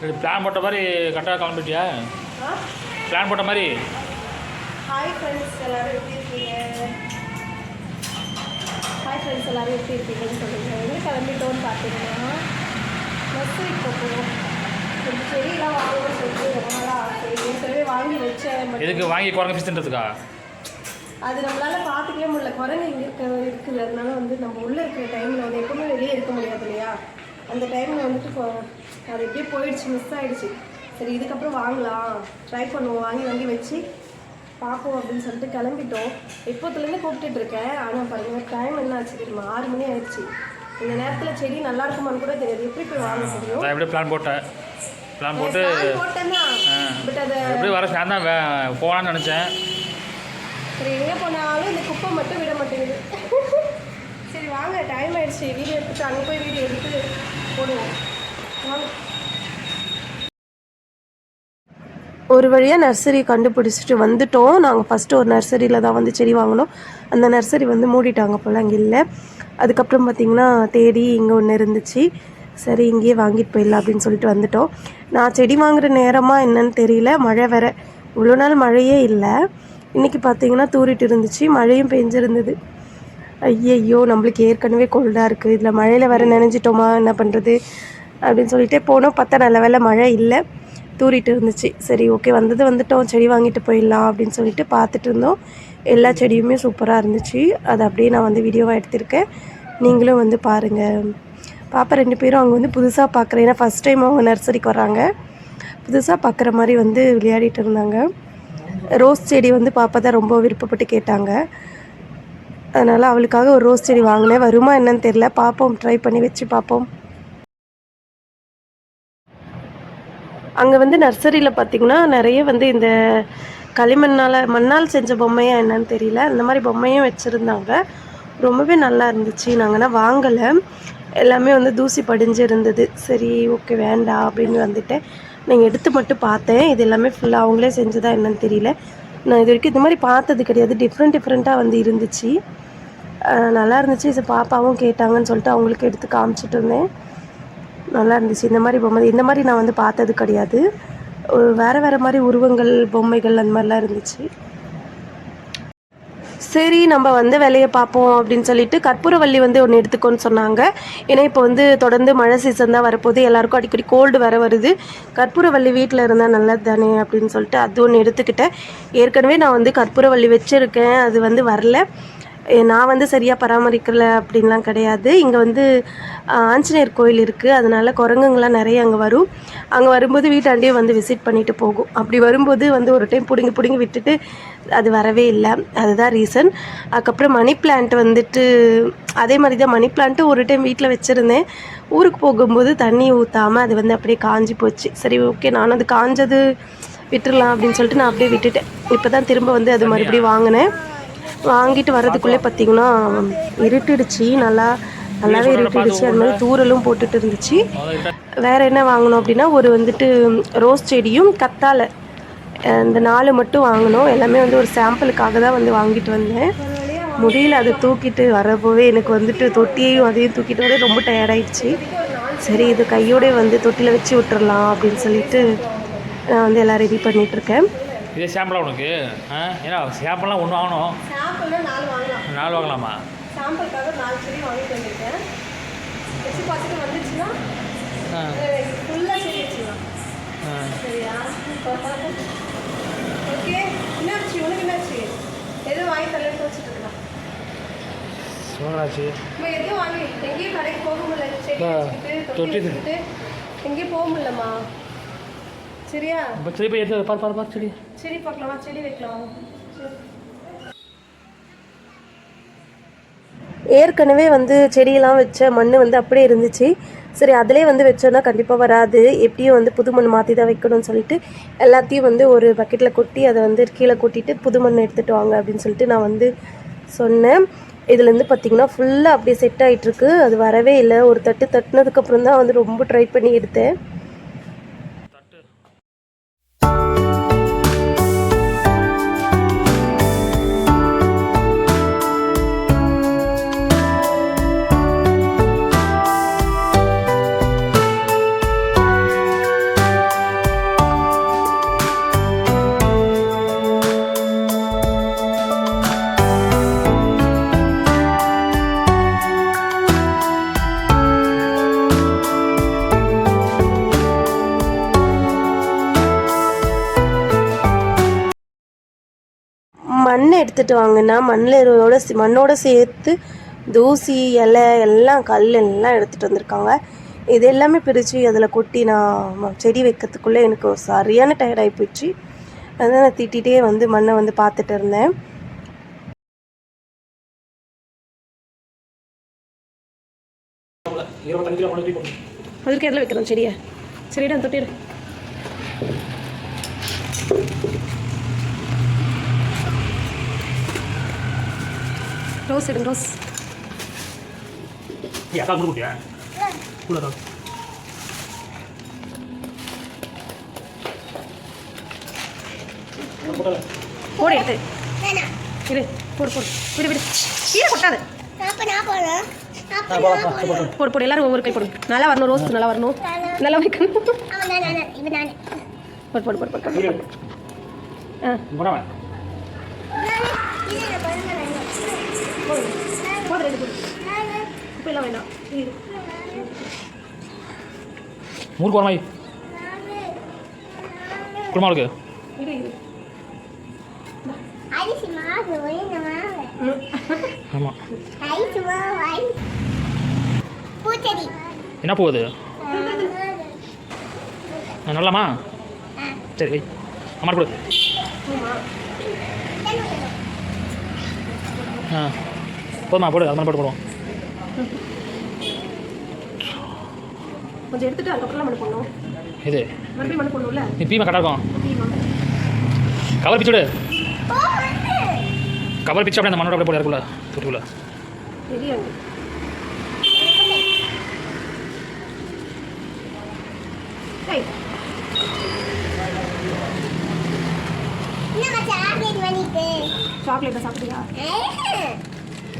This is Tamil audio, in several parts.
பிளான் போட்ட மாதிரி கரெக்டாக கிளம்பிட்டியா பிளான் போட்ட மாதிரி. ஹாய் ஃப்ரெண்ட்ஸ் எல்லாரும் எப்படி இருக்கீங்க? ஹாய் ஃப்ரெண்ட்ஸ் எல்லாரும் எப்படி இருக்கீங்கன்னு சொல்லுங்க. எங்கே கிளம்பிட்டோன்னு பார்த்தீங்கன்னா நர்சரிக்கு போகிறோம் கொஞ்சம் செடியெல்லாம் வாங்கணும்னு சொல்லிட்டு ரொம்ப நாளாக ஆசை. ஏற்கனவே வாங்கி வச்சேன் எதுக்கு வாங்கி குரங்க பிஸ்துன்றதுக்கா அது நம்மளால பார்த்துக்கவே முடியல. குரங்கு இங்கே இருக்க இருக்குது. அதனால வந்து நம்ம உள்ளே இருக்கிற டைமில் வந்து எப்பவுமே வெளியே இருக்க முடியாது இல்லையா? அந்த டைமில் வந்துட்டு அது எப்படியே போயிடுச்சு மிஸ் ஆயிடுச்சு. சரி இதுக்கப்புறம் வாங்கலாம். ட்ரை பண்ணுவோம். வாங்கி வாங்கி வச்சு பார்ப்போம் அப்படின்னு சொல்லிட்டு கிளம்பிட்டோம். இப்போத்துலேருந்து கூப்பிட்டுட்டு இருக்கேன்? ஆனால் பாருங்க டைம் என்ன ஆச்சு தெரியுமா? ஆறு மணி ஆயிடுச்சு. இந்த நேரத்தில் செடி நல்லா இருக்குமான்னு கூட தெரியாது. எப்படி போய் வாங்க முடியும்? நான் எப்படியே பிளான் போட்டேன்? பிளான் போட்டு பட் அதை எப்படி வர நான் தான் போகலான்னு நினச்சேன். சரி எங்கே போனாலும் இந்த குப்பை மட்டும் விட மாட்டேங்குது. சரி வாங்க டைம் ஆயிடுச்சு. வீடியோ எடுத்துட்டு அங்கே போய் வீடியோ எடுத்து போடுவோம். ஒரு வழியாக நர்சரி கண்டுபிடிச்சிட்டு வந்துட்டோம். நாங்கள் ஃபஸ்ட்டு ஒரு நர்சரியில் தான் வந்து செடி வாங்கினோம். அந்த நர்சரி வந்து மூடிட்டாங்க போல் அங்கே இல்லை. அதுக்கப்புறம் பார்த்திங்கன்னா தேடி இங்கே ஒன்று இருந்துச்சு. சரி இங்கேயே வாங்கிட்டு போயிடலாம் அப்படின்னு சொல்லிட்டு வந்துட்டோம். நான் செடி வாங்குகிற நேரமாக என்னன்னு தெரியல. மழை வேற. இவ்வளோ நாள் மழையே இல்லை. இன்றைக்கி பார்த்தீங்கன்னா தூரிட்டு இருந்துச்சு. மழையும் பெஞ்சிருந்தது. ஐயையோ நம்மளுக்கு ஏற்கனவே கோல்டாக இருக்குது இதில் மழையில் வேறு நினைஞ்சிட்டோமா? என்ன பண்ணுறது அப்படின்னு சொல்லிட்டு போனோம். பார்த்தா நல்ல வேலை மழை இல்லை. தூரிட்டு இருந்துச்சு. சரி ஓகே வந்தது வந்துட்டோம். செடி வாங்கிட்டு போயிடலாம் அப்படின்னு சொல்லிட்டு பார்த்துட்டு இருந்தோம். எல்லா செடியுமே சூப்பராக இருந்துச்சு. அதை அப்படியே நான் வந்து வீடியோவாக எடுத்திருக்கேன். நீங்களும் வந்து பாருங்கள் பாப்பா ரெண்டு பேரும் அவங்க வந்து புதுசாக பார்க்குறேன் ஏன்னா ஃபஸ்ட் டைம் அவங்க நர்சரிக்கு வராங்க. புதுசாக பார்க்குற மாதிரி வந்து விளையாடிட்டு இருந்தாங்க. ரோஸ் செடி வந்து பாப்பா தான் ரொம்ப விருப்பப்பட்டு கேட்டாங்க. அதனால் அவளுக்காக ஒரு ரோஸ் செடி வாங்கினேன். வருமா என்னன்னு தெரில பார்ப்போம் ட்ரை பண்ணி வச்சு பார்ப்போம் அங்கே வந்து நர்சரியில் பார்த்தீங்கன்னா நிறைய வந்து இந்த களிமண்ணால் மண்ணால் செஞ்ச பொம்மையா என்னன்னு தெரியல. அந்த மாதிரி பொம்மையும் வச்சுருந்தாங்க. ரொம்பவே நல்லா இருந்துச்சு. நாங்கள்னா வாங்கலை. எல்லாமே வந்து தூசி படிஞ்சு இருந்தது சரி ஓகே வேண்டாம் அப்படின்னு வந்துட்டேன். நீங்கள் எடுத்து மட்டும் பார்த்தேன். இது எல்லாமே ஃபுல்லாக அவங்களே செஞ்சதா என்னன்னு தெரியல. நான் இது வரைக்கும் இந்த மாதிரி பார்த்தது கிடையாது. டிஃப்ரெண்ட் டிஃப்ரெண்ட்டாக வந்து இருந்துச்சு. நல்லா இருந்துச்சு. இது பாப்பாவும் கேட்டாங்கன்னு சொல்லிட்டு அவங்களுக்கு எடுத்து காமிச்சிட்டு இருந்தேன். நல்லா இருந்துச்சு இந்த மாதிரி பொம்மை இந்த மாதிரி நான் வந்து பார்த்தது கிடையாது. வேறு வேறு மாதிரி உருவங்கள் பொம்மைகள் அந்த மாதிரிலாம் இருந்துச்சு. சரி நம்ம வந்து வேலையை பார்ப்போம் அப்படின்னு சொல்லிட்டு கற்பூரவள்ளி வந்து ஒன்று எடுத்துக்கோன்னு சொன்னாங்க. ஏன்னா இப்போ வந்து தொடர்ந்து மழை சீசன் தான் வரப்போகுது. எல்லாருக்கும் அடிக்கடி கோல்டு வர வருது. கற்பூரவள்ளி வீட்டில் இருந்தால் நல்லது தானே அப்படின்னு சொல்லிட்டு அது ஒன்று எடுத்துக்கிட்டேன். ஏற்கனவே நான் வந்து கற்பூரவள்ளி வச்சுருக்கேன். அது வந்து வரல. நான் வந்து சரியாக பராமரிக்கல அப்படின்லாம் கிடையாது. இங்கே வந்து ஆஞ்சநேயர் கோயில் இருக்குது அதனால குரங்குங்கள்லாம் நிறைய அங்கே வரும். அங்கே வரும்போது வீட்டாண்டே வந்து விசிட் பண்ணிட்டு போகும். அப்படி வரும்போது வந்து ஒரு டைம் பிடுங்கி பிடுங்கி விட்டுட்டு அது வரவே இல்லை. அதுதான் ரீசன். அதுக்கப்புறம் மணி பிளான்ட் வந்துட்டு அதே மாதிரி தான் மணி பிளான்ட்டு ஒரு டைம் வீட்டில் வச்சுருந்தேன். ஊருக்கு போகும்போது தண்ணி ஊற்றாமல் அது வந்து அப்படியே காஞ்சி போச்சு. சரி ஓகே நானும் அது காஞ்சது விட்டுறலாம் அப்படின்னு சொல்லிட்டு நான் அப்படியே விட்டுட்டேன். இப்போ தான் திரும்ப வந்து அது மறுபடியும் வாங்கினேன். வாங்கிட்டு வர்றதுக்குள்ளே பார்த்தீங்கன்னா இருட்டுடுச்சு. நல்லா நல்லாவே இருட்டிடுச்சு. அது மாதிரி தூரலும் போட்டுட்டு இருந்துச்சு. வேற என்ன வாங்கினோம் அப்படின்னா ஒரு வந்துட்டு ரோஸ் செடியும் கத்தாழை. இந்த நாலு மட்டும் வாங்கினோம் எல்லாமே வந்து ஒரு சாம்பிளுக்காக தான் வந்து வாங்கிட்டு வந்தேன். முடியல அதை தூக்கிட்டு வரப்போவே எனக்கு வந்துட்டு தொட்டியையும் அதையும் தூக்கிட்டு வர ரொம்ப டயர்டாயிடுச்சு. சரி இது கையோடே வந்து தொட்டியில் வச்சு விட்டுறலாம் அப்படின்னு சொல்லிட்டு நான் வந்து எல்லாம் ரெடி பண்ணிகிட்ருக்கேன் இதே சாம்பிளா உனக்கு? ஆ? ஏன்னா சாம்பிள்லாம் ஒன்று வாங்கணும். சாம்பிள்னா நாலு வாங்கலாம். நாலு வாங்கலாமா? சாம்பிளுக்காக நாலு செடி வாங்கிட்டு வந்திருக்கேன். வச்சு பார்த்துட்டு வந்துச்சுன்னா ஃபுல்லாக செடி வச்சுக்கலாம் சரியா? ஓகே. என்னாச்சு? உனக்கு என்னாச்சு? எதுவும் வாங்கி தரலன்னு வச்சுட்டு இருக்கலாம். நம்ம எதுவும் வாங்கி எங்கேயும் கடைக்கு போக முடியல. செடி எங்கேயும் போக முடியலம்மா. சரியா? இப்போ திருப்பி எடுத்து பாரு பாரு பாரு சரி. செடி பார்க்கலாமா? செடி வைக்கலாம். சரி. ஏற்கனவே வந்து செடியெல்லாம் வச்ச மண் வந்து அப்படியே இருந்துச்சு. சரி அதிலே வந்து வச்சோன்னா கண்டிப்பாக வராது. எப்படியும் வந்து புது மண் மாற்றி தான் வைக்கணும்னு சொல்லிட்டு எல்லாத்தையும் வந்து ஒரு பக்கெட்டில் கொட்டி அதை வந்து கீழே கொட்டிட்டு புது மண் எடுத்துகிட்டு வாங்க அப்படின்னு சொல்லிட்டு நான் வந்து சொன்னேன். இதுலேருந்து பார்த்தீங்கன்னா ஃபுல்லாக அப்படியே செட் ஆகிட்டுருக்கு அது வரவே இல்லை. ஒரு தட்டு தட்டுனதுக்கப்புறம் தான் வந்து ரொம்ப ட்ரை பண்ணி எடுத்தேன். எடுத்துகிட்டு வாங்கன்னா மண்ணில் எருவோட மண்ணோடு சேர்த்து தூசி இலை எல்லாம் கல் எல்லாம் எடுத்துகிட்டு வந்திருக்காங்க. இது எல்லாமே பிரித்து அதில் கொட்டி நான் செடி வைக்கிறதுக்குள்ளே எனக்கு சரியான டயர்ட் போயிடுச்சு. அதான் நான் திட்டிகிட்டே வந்து மண்ணை வந்து பார்த்துட்டு இருந்தேன். அதுக்கு இடத்துல வைக்கிறோம் செடியை? செடியிடம் தொட்டிடு. ரோஸ் எடுங்க ரோஸ் ஏய் அக்கா கொண்டு போட்டியா கூட அக்கா போடு எடுத்து. இரு போடு போடு. விடு விடு. கீழே கொட்டாது. போடு போடு. எல்லாரும் ஒவ்வொரு கை போடு. நல்லா வரணும் ரோஸ் நல்லா வரணும். நல்லா. வைக்கணும். போடு போடு போடு போடு போடு. ஆ. போடாம போடு ரெண்டு போடு வேண்டாம் மூணு குடும்பம் இருக்கு என்ன போகுது நல்லாமா சரி வை. அம்மா கொடு. ஆ. போதுமா போடு அது போட்டு போடுவோம். கொஞ்சம் எடுத்துட்டு அதுக்கப்புறம் மண்ணு போடணும். இது. மறுபடியும் மண்ணு போடணும்ல? நீ பீமா தீமா கவர் பிச்சு விடு. கவர் பிச்சு அப்படியே அந்த மண்ணோட அப்படியே போட இருக்குல்ல தொட்டுக்குள்ள தெரியாது. சாக்லேட் சாப்பிட்டியா?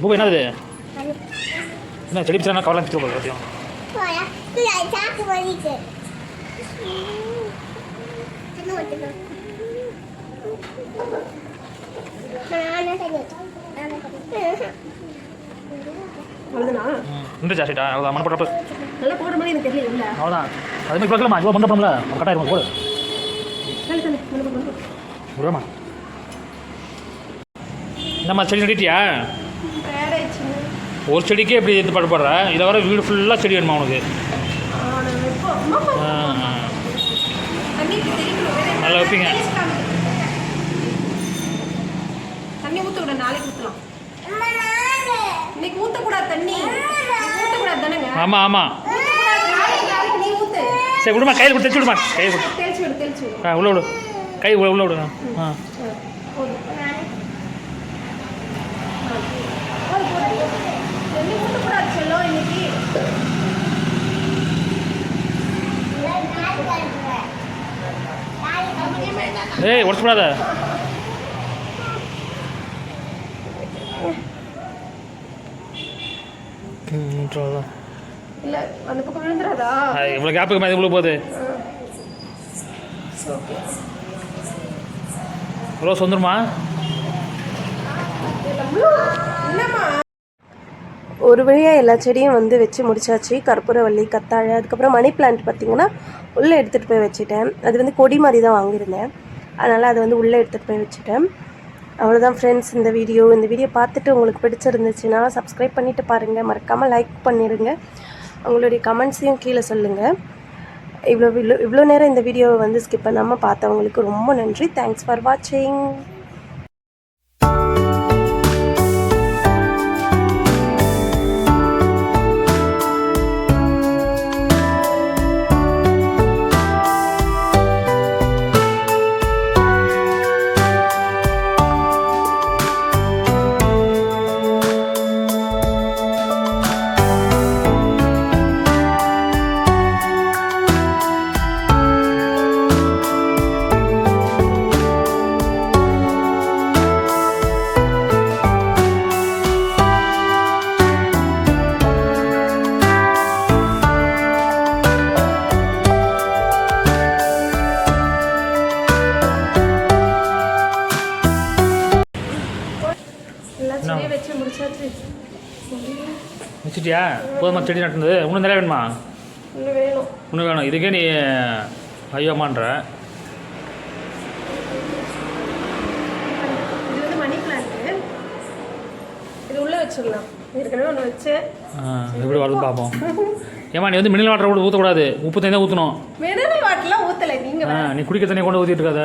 பூ என்னது? என்ன செடி பிச்சா கவர்லாம் பிச்சு போடுறது எல்லாத்தையும்? போயா? இது சாக்கு பண்ணிட்டு சின்ன ஒட்டுக்கு நானே தண்ணி நானே தண்ணி அவ்வளோதானா இந்த ஜாஸ்திட்டா அவ்வளோதான் மண்ணை போடுறப்ப நல்லா போடுற மாதிரி எனக்கு தெரியல இல்லை. அவ்வளோதான் அது மாதிரி பார்க்கலாமா? இவ்வளோ கரெக்டாக போடு. செடி நடிட்டியா ஒரு செடிக்கே எப்படி இது படுற இதை வர வீடு ஃபுல்லாக செடி வேணுமா உனக்கு? இப்படி? நல்லா வைப்பீங்க. தண்ணி ஊற்ற விட நாளைக்கு ஊற்றலாம் அம்மா நானே. இன்னைக்கு ஊற்றக்கூடாது தண்ணி. இன்னைக்கு ஊற்றக்கூடாது தானேங்க? ஆமாம் ஆமாம் சரி விடுமா கையில் கொடுத்து வச்சு விடுமா. விடு விடு. ஆ உள்ள விடு. கை உள்ள உள்ள விடு. ஆ ஆ, போதும் போதும், போதும். தண்ணி ஊற்றக்கூடாது செல்லம் இன்னைக்கு ஏய் உடச்சு அவ்வளவுதான். இல்லை அந்த பக்கம் விழுந்துடாதா? ஆ, இவ்வளோ கேப்புக்கு மாதிரி இவ்வளோ போகுது? ரோஸ் வந்துருமா ஒரு வழியாக எல்லா செடியும் வந்து வச்சு முடிச்சாச்சு. கற்பூரவள்ளி கத்தாழை அதுக்கப்புறம் மணி பிளான்ட் பார்த்திங்கன்னா உள்ளே எடுத்துகிட்டு போய் வச்சுட்டேன். அது வந்து கொடி மாதிரி தான் வாங்கியிருந்தேன். அதனால் அதை வந்து உள்ளே எடுத்துகிட்டு போய் வச்சுட்டேன். அவ்வளோதான் ஃப்ரெண்ட்ஸ் இந்த வீடியோ இந்த வீடியோ பார்த்துட்டு உங்களுக்கு பிடிச்சிருந்துச்சுன்னா சப்ஸ்கிரைப் பண்ணிவிட்டு பாருங்கள் மறக்காமல் லைக் பண்ணிடுங்க உங்களுடைய கமெண்ட்ஸையும் கீழே சொல்லுங்கள் இவ்வளோ இவ்வளோ இவ்வளோ நேரம் இந்த வீடியோவை வந்து ஸ்கிப் பண்ணாமல் பார்த்தவங்களுக்கு ரொம்ப நன்றி. தேங்க்ஸ் ஃபார் வாட்சிங் வச்சு முடிச்சாச்சு. வச்சுட்டியா போதுமா செடி நட்டுனது. இன்னும் நிறைய வேணுமா இன்னும் வேணும். இன்னும் வேணும். இதுக்கே நீ ஐயோமான்ற எப்படி வருது பார்ப்போம். ஏமா நீ வந்து மினரல் வாட்டர் கூட ஊற்றக்கூடாது உப்பு தண்ணி தான் ஊற்றணும் மினரல் வாட்டர்லாம் ஊற்றலை நீங்கள் நீ குடிக்கிற தண்ணியை கொண்டு ஊற்றிட்டு இருக்காத.